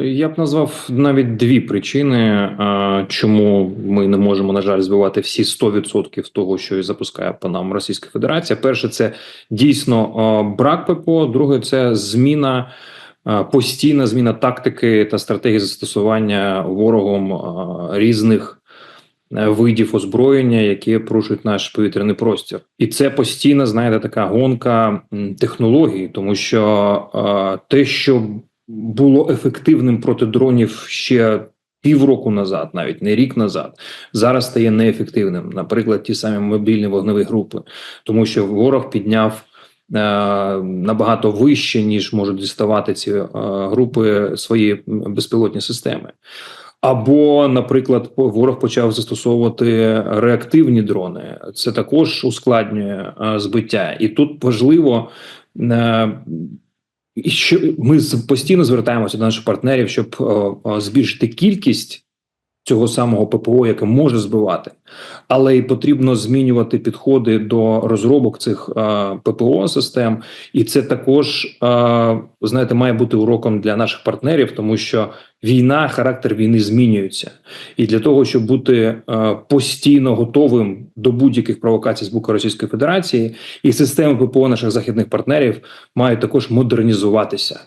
Я б назвав навіть дві причини, е, чому ми не можемо, на жаль, збивати всі 100% того, що і запускає по нам Російська Федерація. Перше, це дійсно е, брак ППО. Друге, це зміна. е, Постійна зміна тактики та стратегії застосування ворогом різних видів озброєння, які порушують наш повітряний простір, і це постійна, знаєте, така гонка технологій, тому що те, що було ефективним проти дронів ще півроку назад, навіть не рік назад, зараз стає неефективним. Наприклад, ті самі мобільні вогневі групи, тому що ворог підняв. е, Набагато вище ніж можуть діставати ці е, групи свої безпілотні системи, або, наприклад, ворог почав застосовувати реактивні дрони. Це також ускладнює е, збиття, і тут важливо і що ми постійно звертаємося до наших партнерів, щоб е, е, збільшити кількість цього самого ППО, яке може збивати, але й потрібно змінювати підходи до розробок цих е, ППО систем, і це також е, знаєте, має бути уроком для наших партнерів, тому що війна, характер війни змінюється, і для того, щоб бути е, постійно готовим до будь-яких провокацій з боку Російської Федерації, і системи ППО наших західних партнерів мають також модернізуватися.